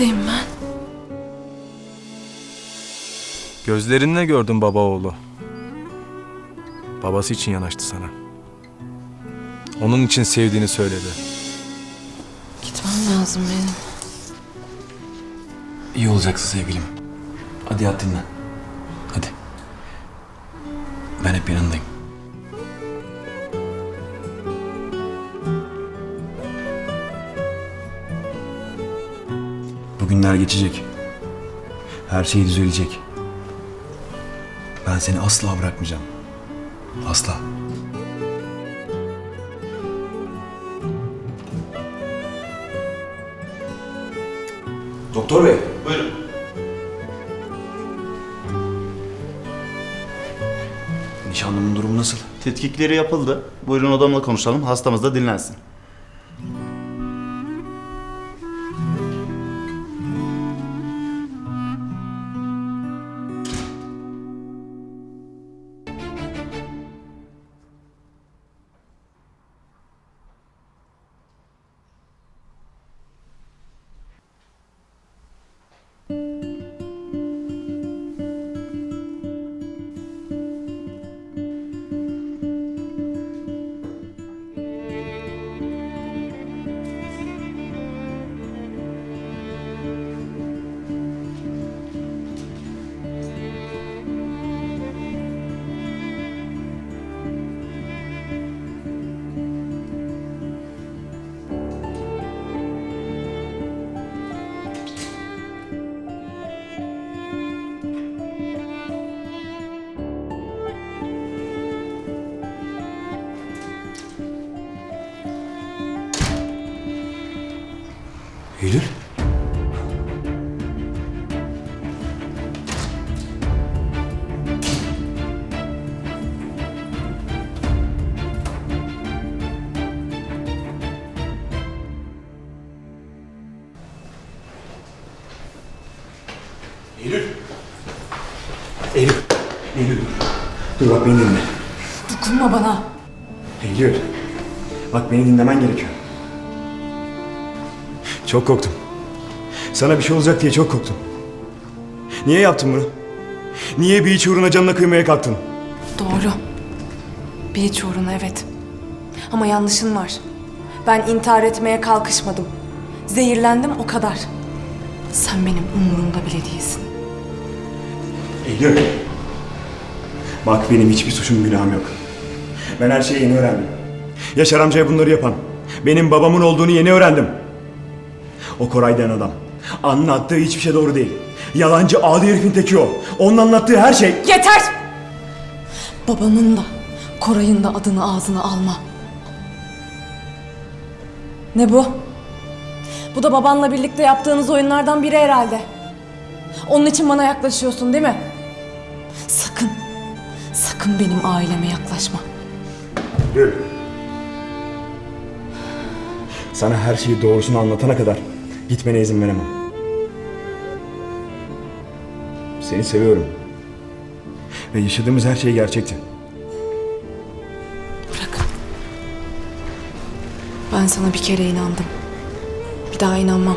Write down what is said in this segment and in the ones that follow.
Neredeyim ben? Gözlerinle gördüm baba oğlu. Babası için yanaştı sana. Onun için sevdiğini söyledi. Gitmem lazım benim. İyi olacaksın sevgilim. Hadi yat dinlen. Hadi. Ben hep yanındayım. Bugünler geçecek. Her şey düzelecek. Ben seni asla bırakmayacağım. Asla. Doktor bey. Buyurun. Nişanlımın durumu nasıl? Tetkikleri yapıldı. Buyurun odamla konuşalım. Hastamız da dinlensin. Beni dinle. Dokunma bana. Eylül. Bak beni dinlemen gerekiyor. Çok korktum. Sana bir şey olacak diye çok korktum. Niye yaptın bunu? Niye bir iç uğruna canına kıymaya kalktın? Doğru. Bir iç uğruna evet. Ama yanlışın var. Ben intihar etmeye kalkışmadım. Zehirlendim o kadar. Sen benim umurumda bile değilsin. Eylül. Bak benim hiçbir suçum günahım yok. Ben her şeyi yeni öğrendim. Yaşar amcaya bunları yapan, benim babamın olduğunu yeni öğrendim. O Koray denen adam. Anlattığı hiçbir şey doğru değil. Yalancı adi herifin teki o. Onun anlattığı her şey... Yeter! Babamın da, Koray'ın da adını ağzına alma. Ne bu? Bu da babanla birlikte yaptığınız oyunlardan biri herhalde. Onun için bana yaklaşıyorsun değil mi? Sakın, benim aileme yaklaşma. Gül. Sana her şeyi doğrusunu anlatana kadar gitmene izin veremem. Seni seviyorum. Ve yaşadığımız her şey gerçekti. Bırakın. Ben sana bir kere inandım. Bir daha inanmam.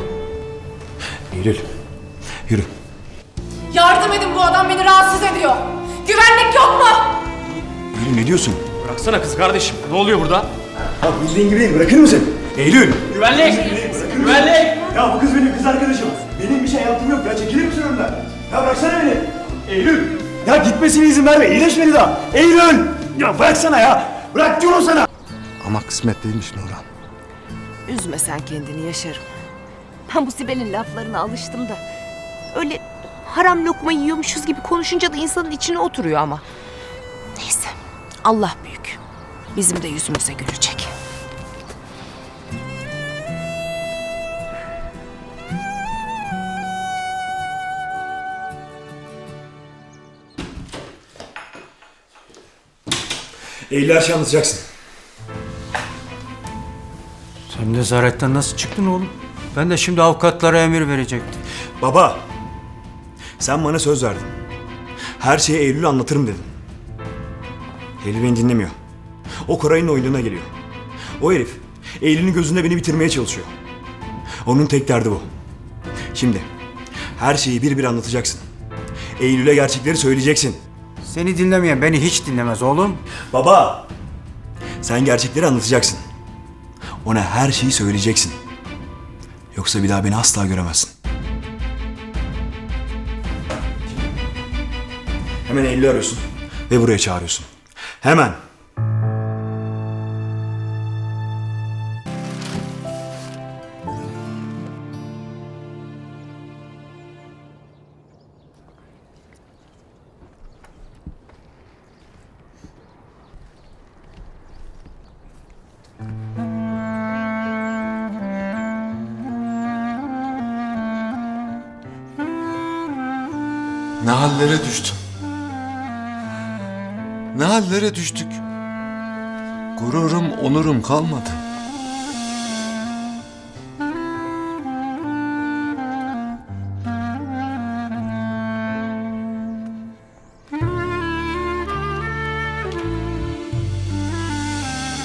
Eylül, yürü. Yardım edin bu adam beni rahatsız ediyor. Güvenlik yok mu? Ne diyorsun? Bıraksana kız kardeşim. Ne oluyor burada? Bak bildiğin gibi değil, bırakır mısın? Eylül! Güvenlik! Güvenlik! Ya bu kız benim kız arkadaşım. Benim bir şey yaptığım yok ya, çekilir misin önümden? Ya bıraksana beni. Eylül! Ya gitmesine izin verme, iyileşmedi daha. Eylül! Ya bıraksana ya! Bırak diyorum sana! Ama kısmet değilmiş Nurhan. Üzme sen kendini Yaşar'ım. Ben bu Sibel'in laflarına alıştım da. Öyle haram lokma yiyormuşuz gibi konuşunca da insanın içine oturuyor ama. Neyse Allah büyük. Bizim de yüzümüze gülecek. Eylül her şeyi anlatacaksın. Sen nezaretten nasıl çıktın oğlum? Ben de şimdi avukatlara emir verecektim. Baba, sen bana söz verdin. Her şeyi Eylül'e anlatırım dedin. Eylül beni dinlemiyor. O Koray'ın oyununa geliyor. O herif Eylül'ün gözünde beni bitirmeye çalışıyor. Onun tek derdi bu. Şimdi her şeyi bir bir anlatacaksın. Eylül'e gerçekleri söyleyeceksin. Seni dinlemeyen beni hiç dinlemez oğlum. Baba, sen gerçekleri anlatacaksın. Ona her şeyi söyleyeceksin. Yoksa bir daha beni asla göremezsin. Hemen Eylül'ü arıyorsun ve buraya çağırıyorsun. Hemen. Ne hallere düştüm. Hallere düştük. Gururum, onurum kalmadı.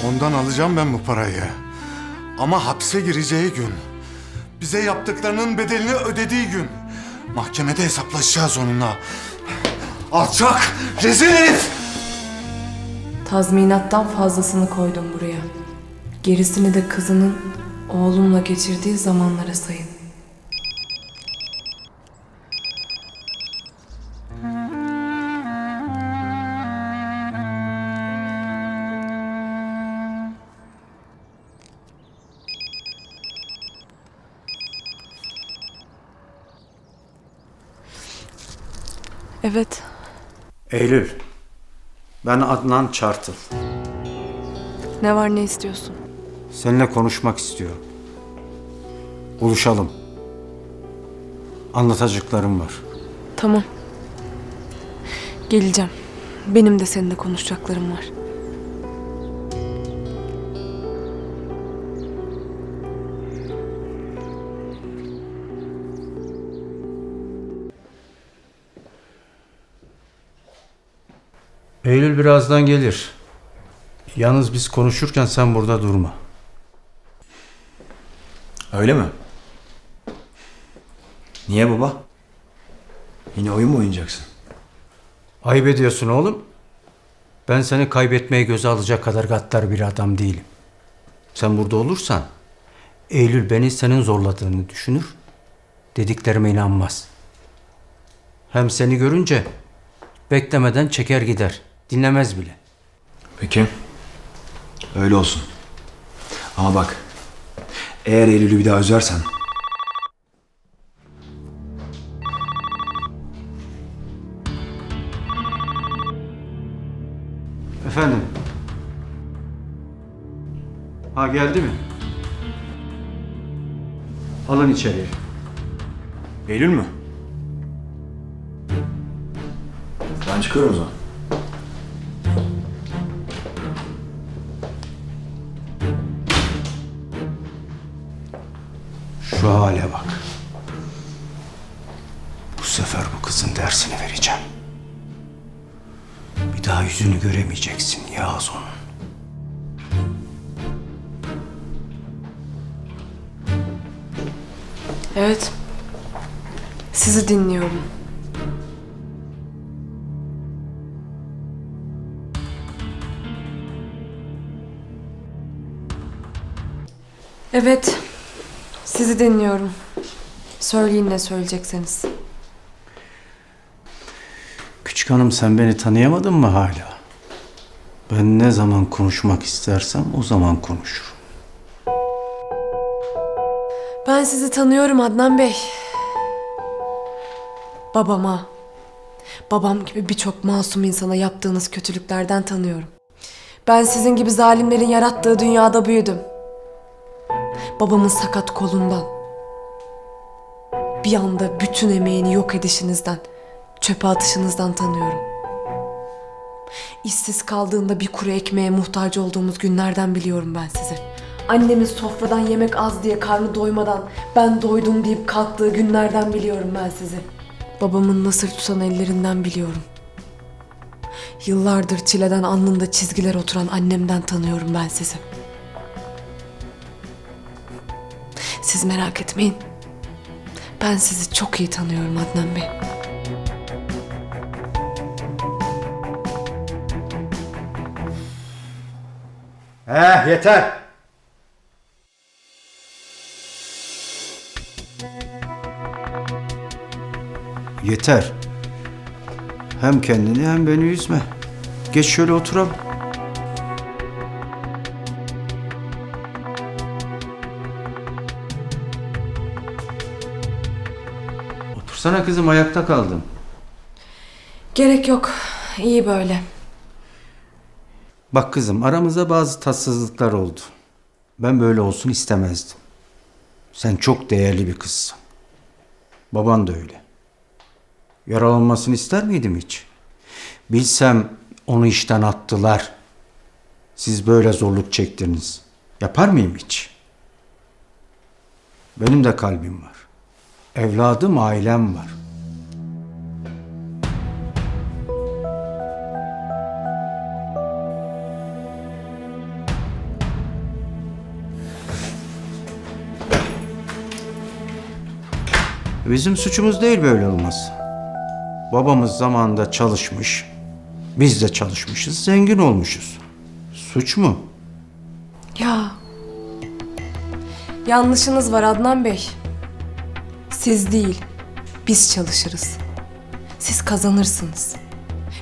Ondan alacağım ben bu parayı. Ama hapse gireceği gün, bize yaptıklarının bedelini ödediği gün mahkemede hesaplaşacağız onunla. Alçak, rezil herif! Tazminattan fazlasını koydum buraya. Gerisini de kızının oğlumla geçirdiği zamanlara sayın. Evet. Eylül. Ben Adnan Çartıl. Ne var ne istiyorsun? Seninle konuşmak istiyorum. Buluşalım. Anlatacaklarım var. Tamam. Geleceğim. Benim de seninle konuşacaklarım var. Eylül birazdan gelir. Yalnız biz konuşurken sen burada durma. Öyle mi? Niye baba? Yine oyun mu oynayacaksın? Ayıp ediyorsun oğlum. Ben seni kaybetmeye göze alacak kadar gaddar bir adam değilim. Sen burada olursan Eylül beni senin zorladığını düşünür. Dediklerime inanmaz. Hem seni görünce beklemeden çeker gider. Dinlemez bile. Peki. Öyle olsun. Ama bak. Eğer Eylül'ü bir daha üzersen... Efendim? Ha geldi mi? Alın içeriye. Eylül mü? Ben çıkıyorum o zaman. Dersini vereceğim. Bir daha yüzünü göremeyeceksin Yağız onun. Evet. Sizi dinliyorum. Evet. Sizi dinliyorum. Söyleyin ne söyleyecekseniz. Hanım sen beni tanıyamadın mı hala? Ben ne zaman konuşmak istersem o zaman konuşurum. Ben sizi tanıyorum Adnan Bey. Babama, babam gibi birçok masum insana yaptığınız kötülüklerden tanıyorum. Ben sizin gibi zalimlerin yarattığı dünyada büyüdüm. Babamın sakat kolundan. Bir anda bütün emeğini yok edişinizden, çöpe atışınızdan tanıyorum. İşsiz kaldığında bir kuru ekmeğe muhtaç olduğumuz günlerden biliyorum ben sizi. Annemin sofradan yemek az diye karnı doymadan ben doydum deyip kalktığı günlerden biliyorum ben sizi. Babamın nasır tutan ellerinden biliyorum. Yıllardır çileden alnında çizgiler oturan annemden tanıyorum ben sizi. Siz merak etmeyin. Ben sizi çok iyi tanıyorum Adnan Bey. Eh yeter. Yeter. Hem kendini hem beni üzme. Geç şöyle oturalım. Otursana kızım ayakta kaldım. Gerek yok. İyi böyle. Bak kızım aramızda bazı tatsızlıklar oldu. Ben böyle olsun istemezdim. Sen çok değerli bir kızsın. Baban da öyle. Yaralanmasını ister miydim hiç? Bilsem onu işten attılar. Siz böyle zorluk çektiniz. Yapar mıyım hiç? Benim de kalbim var. Evladım, ailem var. Bizim suçumuz değil böyle olması. Babamız zamanında çalışmış, biz de çalışmışız, zengin olmuşuz. Suç mu? Ya. Yanlışınız var Adnan Bey. Siz değil, biz çalışırız. Siz kazanırsınız.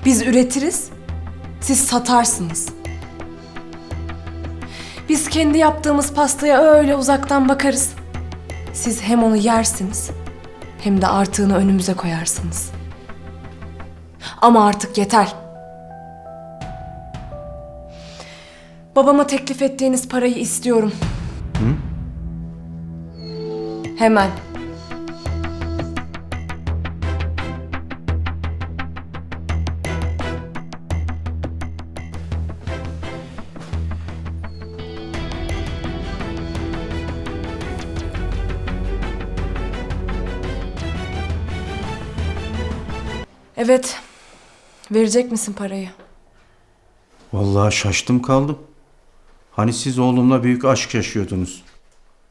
Biz üretiriz, siz satarsınız. Biz kendi yaptığımız pastaya öyle uzaktan bakarız. Siz hem onu yersiniz, hem de artığını önümüze koyarsınız. Ama artık yeter. Babama teklif ettiğiniz parayı istiyorum. Hemen. Evet. Verecek misin parayı? Vallahi şaştım kaldım. Hani siz oğlumla büyük aşk yaşıyordunuz.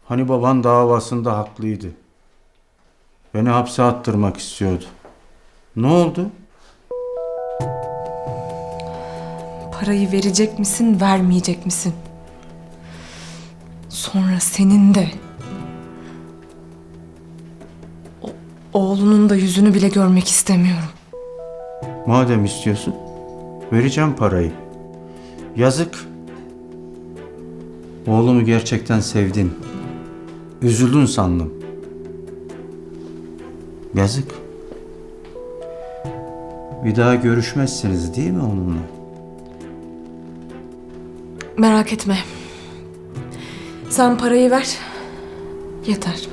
Hani baban davasında haklıydı. Beni hapse attırmak istiyordu. Ne oldu? Parayı verecek misin, vermeyecek misin? Sonra senin de o- oğlunun da yüzünü bile görmek istemiyorum. Madem istiyorsun, vereceğim parayı. Yazık. Oğlumu gerçekten sevdin. Üzüldün sandım. Yazık. Bir daha görüşmezsiniz değil mi onunla? Merak etme. Sen parayı ver. Yeter.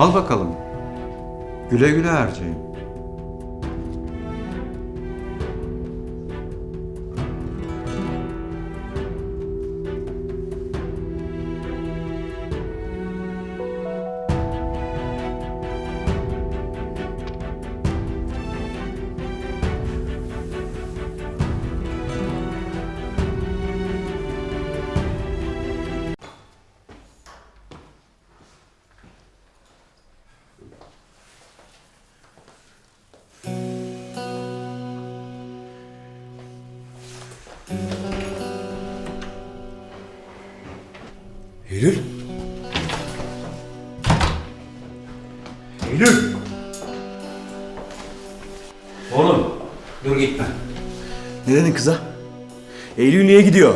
Al bakalım. Güle güle harcayın. Dedin kıza? Eylül niye gidiyor?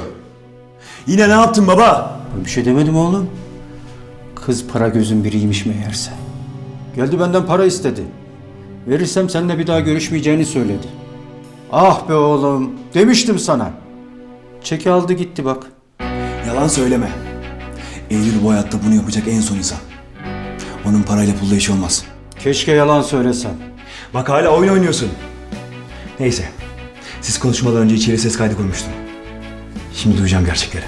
Yine ne yaptın baba? Bir şey demedim oğlum. Kız para gözün biriymiş meğerse. Geldi benden para istedi. Verirsem seninle bir daha görüşmeyeceğini söyledi. Ah be oğlum, demiştim sana. Çeki aldı gitti bak. Yalan söyleme. Eylül bu hayatta bunu yapacak en son insan. Onun parayla pulla işi olmaz. Keşke yalan söylesem. Bak hala oyun oynuyorsun. Neyse. Siz konuşmadan önce içeri ses kaydı koymuştum. Şimdi duyacağım gerçekleri.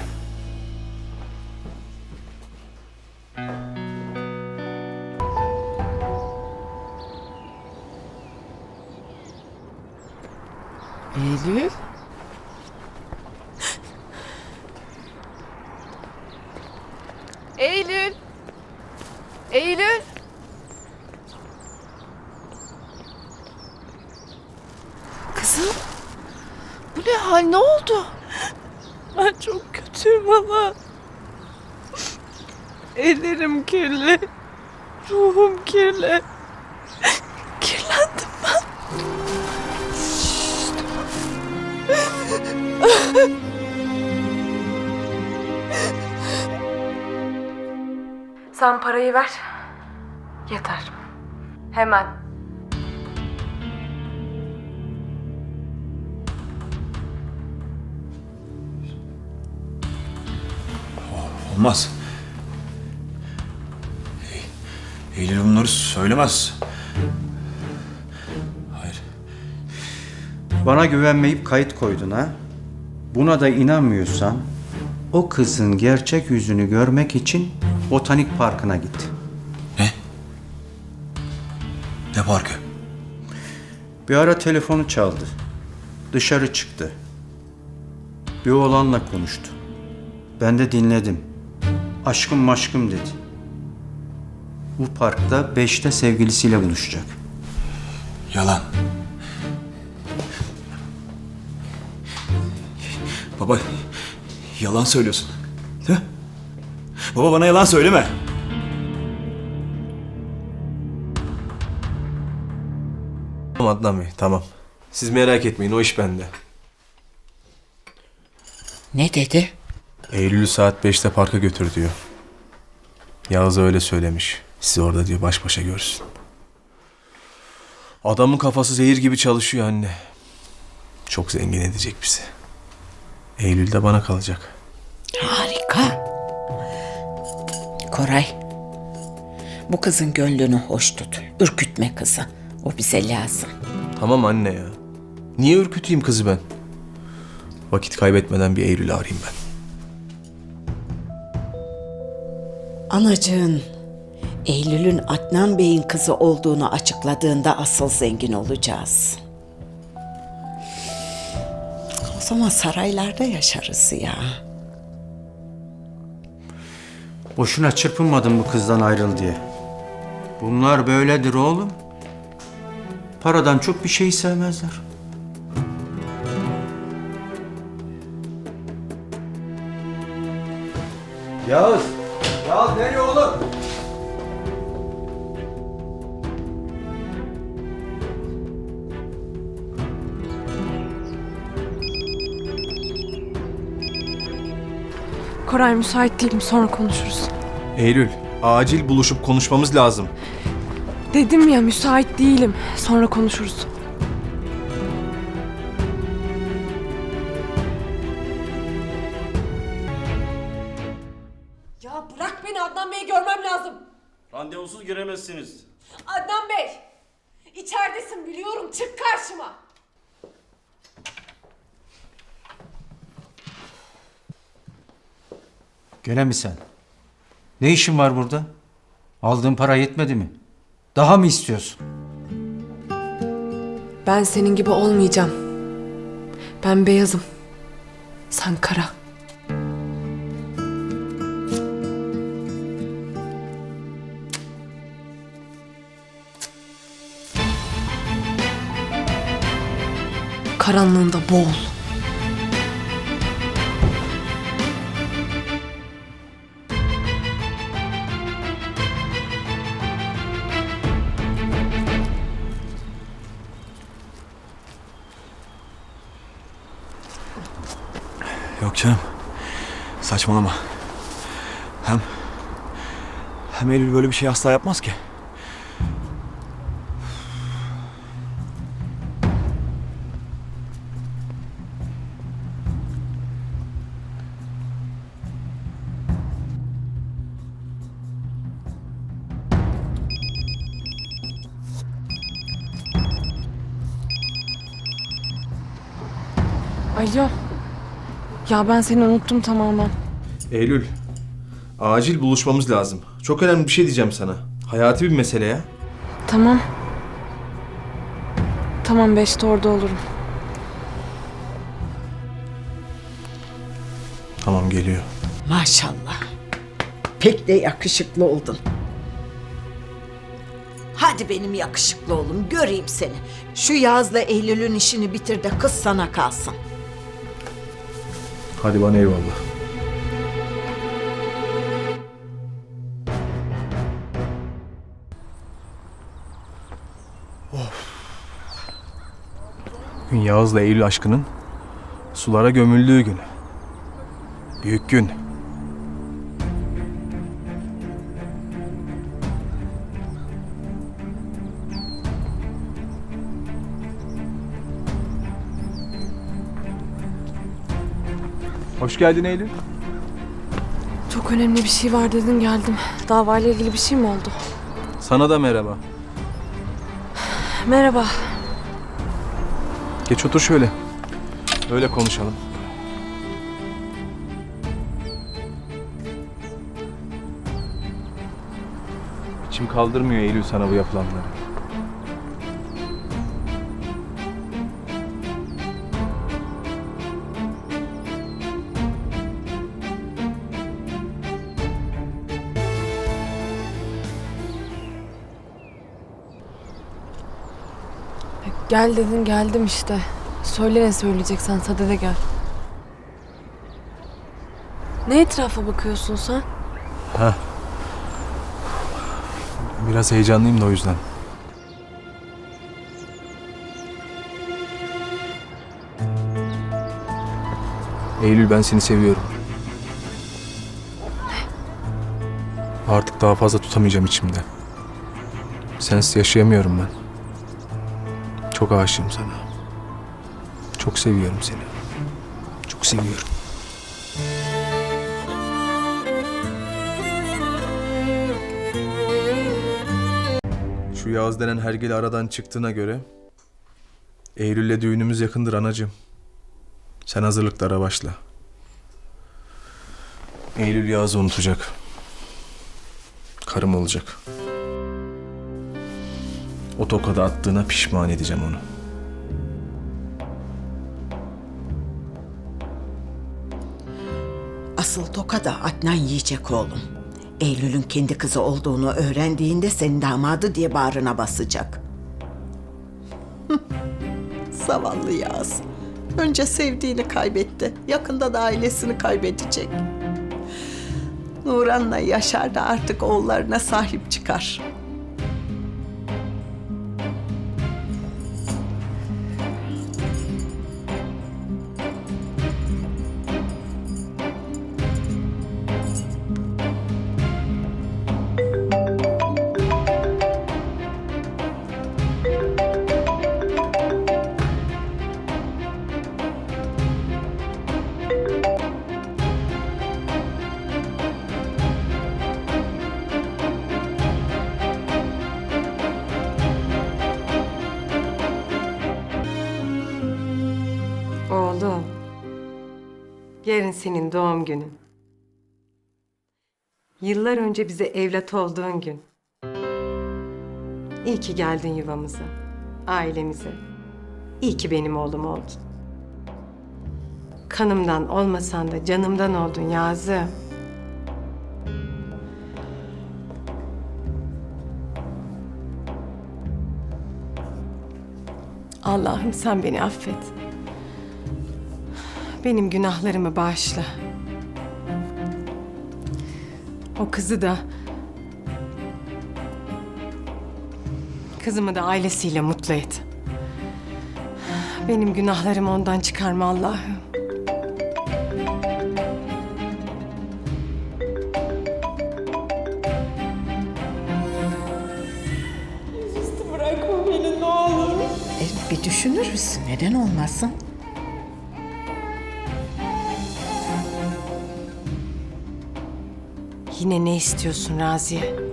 Çok kötüyüm ama. Ellerim kirli. Ruhum kirli. Kirlendim ben. Sen parayı ver. Yeter. Hemen. Olmaz. Eylül bunları söylemez. Hayır. Bana güvenmeyip kayıt koydun ha? Buna da inanmıyorsan o kızın gerçek yüzünü görmek için botanik parkına git. Ne parkı? Bir ara telefonu çaldı. Dışarı çıktı. Bir oğlanla konuştu. Ben de dinledim. Aşkım maşkım dedi. Bu parkta beşte sevgilisiyle buluşacak. Yalan. Baba, yalan söylüyorsun. Mi? Baba bana yalan söyleme. Tamam Adnan Bey tamam. Siz merak etmeyin o iş bende. Ne dedi? Eylül'ü saat 5'te parka götür diyor. Yağız öyle söylemiş. Sizi orada diyor baş başa görsün. Adamın kafası zehir gibi çalışıyor anne. Çok zengin edecek bizi. Eylül de bana kalacak. Harika. Koray. Bu kızın gönlünü hoş tut. Ürkütme kızı. O bize lazım. Tamam anne ya. Niye ürküteyim kızı ben? Vakit kaybetmeden bir Eylül'ü arayayım ben. Anacığın Eylül'ün Adnan Bey'in kızı olduğunu açıkladığında asıl zengin olacağız. O zaman saraylarda yaşarız ya. Boşuna çırpınmadım bu kızdan ayrıl diye. Bunlar böyledir oğlum. Paradan çok bir şey sevmezler. Yağız. Yağız nereye oğlum? Koray müsait değilim sonra konuşuruz. Eylül, acil buluşup konuşmamız lazım. Dedim ya müsait değilim. Sonra konuşuruz. Gene mi sen? Ne işin var burada? Aldığın para yetmedi mi? Daha mı istiyorsun? Ben senin gibi olmayacağım. Ben beyazım. Sen kara. Karanlığında boğul. Saçmalama. Hem Hem Eylül böyle bir şey asla yapmaz ki. Alo. Ya ben seni unuttum tamamen. Eylül, acil buluşmamız lazım. Çok önemli bir şey diyeceğim sana. Hayati bir mesele ya. Tamam. Tamam beşte orada olurum. Tamam geliyor. Maşallah. Pek de yakışıklı oldun. Hadi benim yakışıklı oğlum göreyim seni. Şu Yaz'la Eylül'ün işini bitir de kız sana kalsın. Hadi bana eyvallah. Yağız'la Eylül aşkının sulara gömüldüğü gün. Büyük gün. Hoş geldin Eylül. Çok önemli bir şey var dedin geldim. Davayla ilgili bir şey mi oldu? Sana da merhaba. Merhaba. Geç otur şöyle. Öyle konuşalım. İçim kaldırmıyor Eylül sana bu yapılanları. Gel dedin geldim işte. Söyle ne söyleyeceksen sadede gel. Ne etrafa bakıyorsun sen? Biraz heyecanlıyım da o yüzden. Eylül ben seni seviyorum. Artık daha fazla tutamayacağım içimde. Sensiz yaşayamıyorum ben. Çok aşığım sana. Çok seviyorum seni. Çok seviyorum. Şu Yağız denen hergeli aradan çıktığına göre Eylül'le düğünümüz yakındır anacığım. Sen hazırlıklara başla. Eylül Yağız'ı unutacak. Karım olacak. O tokadı attığına pişman edeceğim onu. Asıl toka da Adnan yiyecek oğlum. Eylül'ün kendi kızı olduğunu öğrendiğinde senin damadı diye bağrına basacak. Zavallı Yaz. Önce sevdiğini kaybetti. Yakında da ailesini kaybedecek. Nuran'la Yaşar da artık oğullarına sahip çıkar. Yarın senin doğum günün. Yıllar önce bize evlat olduğun gün. İyi ki geldin yuvamıza, ailemize. İyi ki benim oğlum oldun. Kanımdan olmasan da canımdan oldun Yazım. Allah'ım sen beni affet. Benim günahlarımı bağışla. O kızı da... Kızımı da ailesiyle mutlu et. Benim günahlarımı ondan çıkarma Allah'ım. Bırakma beni ne olur. E, bir düşünür müsün? Neden olmasın? Yine ne istiyorsun Raziye?